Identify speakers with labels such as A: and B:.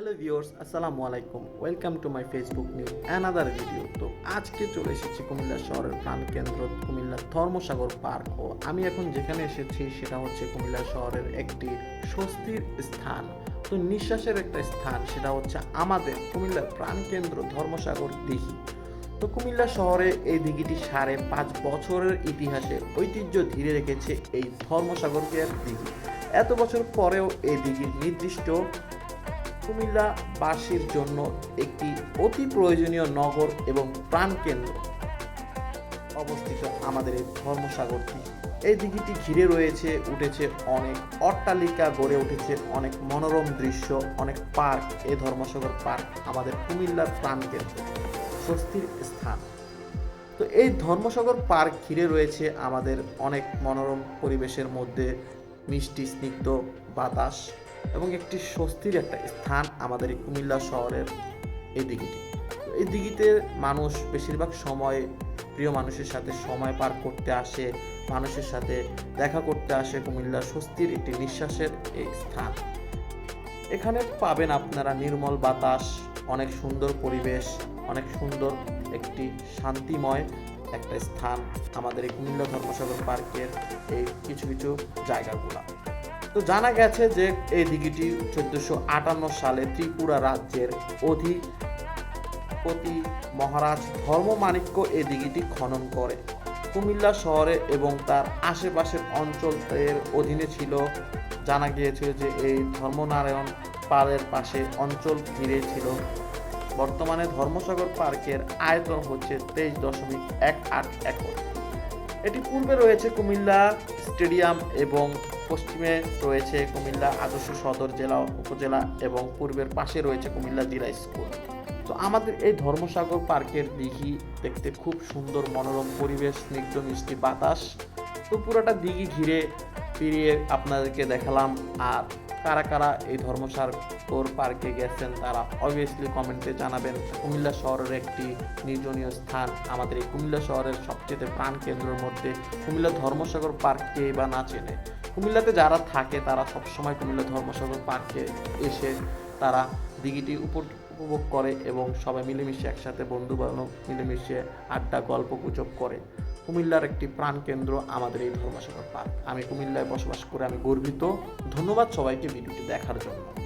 A: Hello viewers, আসসালামু আলাইকুম। Welcome to my Facebook news another video তো আজকে চলে এসেছি কুমিল্লা শহরের প্রাণকেন্দ্র কুমিল্লার ধর্মসাগর পার্ক। ও আমি এখন যেখানে এসেছি সেটা হচ্ছে কুমিল্লা শহরের একটি স্বস্তির স্থান। তো নিঃশ্বাসের একটা স্থান, সেটা হচ্ছে আমাদের কুমিল্লার প্রাণকেন্দ্র ধর্মসাগর দিঘি। তো কুমিল্লা শহরে এই দিঘিটি সাড়ে পাঁচ বছরের ইতিহাসে ঐতিহ্য ধীরে রেখেছে এই ধর্মসাগরকে দিঘি। এত বছর পরেও এই দিঘির নির্দিষ্ট কুমিল্লাবাসীর জন্য একটি অতি প্রয়োজনীয় নগর এবং প্রাণকেন্দ্র অবস্থিত আমাদের এই ধর্মসাগর দিঘি এই দিঘিটি ঘিরে রয়েছে, উঠেছে অনেক অট্টালিকা, গড়ে উঠেছে অনেক মনোরম দৃশ্য, অনেক পার্ক। এই ধর্মসাগর পার্ক আমাদের কুমিল্লার প্রাণকেন্দ্র, স্বস্তির স্থান। তো এই ধর্মসাগর পার্ক ঘিরে রয়েছে আমাদের অনেক মনোরম পরিবেশের মধ্যে, মিষ্টি, স্নিগ্ধ বাতাস। এবং একটি স্বস্তির একটা স্থান আমাদের কুমিল্লা শহরের এই দিঘিটি এই দিঘিতে মানুষ বেশিরভাগ সময় প্রিয় মানুষের সাথে সময় পার করতে আসে, মানুষের সাথে দেখা করতে আসে কুমিল্লা স্বস্তির একটি নিঃশ্বাসের এই স্থান। এখানে পাবেন আপনারা নির্মল বাতাস, অনেক সুন্দর পরিবেশ, অনেক সুন্দর একটি শান্তিময় একটা স্থান আমাদের এই কুমিল্লা ধর্মসাগর পার্কের এই কিছু কিছু জায়গাগুলা। তো জানা গেছে যে এই দিঘিটি চোদ্দশো আটান্ন সালে ত্রিপুরা রাজ্যের অধিপতি মহারাজ ধর্মমাণিক্য এই দিঘিটি খনন করে। কুমিল্লা শহরে এবং তার আশেপাশের অঞ্চলের অধীনে ছিল। জানা গিয়েছিল যে এই ধর্মনারায়ণ পাড়ের পাশে অঞ্চল ঘিরে ছিল। বর্তমানে ধর্মসাগর পার্কের আয়তন হচ্ছে তেইশ দশমিক এক আট একর। এটি পূর্বে রয়েছে কুমিল্লা স্টেডিয়াম এবং পশ্চিমে রয়েছে কুমিল্লা আদর্শ সদর জেলা, উপজেলা এবং পূর্বের পাশে রয়েছে কুমিল্লা জেলা স্কুল। তো আমাদের এই ধর্মসাগর পার্কের দিঘি দেখতে খুব সুন্দর, মনোরম পরিবেশ, স্নিগ্ধ, মিষ্টি বাতাস। তো পুরোটা দিঘি ঘিরে ফিরিয়ে আপনাদেরকে দেখালাম। আর কারা কারা এই ধর্মসাগর পার্কে গেছেন, তারা অবভিয়াসলি কমেন্টে জানাবেন। কুমিল্লা শহরের একটি নির্জনীয় স্থান। আমাদের এই কুমিল্লা শহরের সবচেয়ে প্রাণ কেন্দ্রের মধ্যে কুমিল্লা ধর্মসাগর পার্ককে বা না চেনে। কুমিল্লাতে যারা থাকে, তারা সবসময় কুমিল্লা ধর্মসাগর পার্কে এসে তারা দিঘিটি উপর উপভোগ করে এবং সবাই মিলেমিশে একসাথে বন্ধু বান্ধব মিলেমিশে আড্ডা, গল্প গুজব করে। কুমিল্লার একটি প্রাণকেন্দ্র আমাদের এই ধর্মসাগর পার্ক। আমি কুমিল্লায় বসবাস করে আমি গর্বিত। ধন্যবাদ সবাইকে ভিডিওটি দেখার জন্য।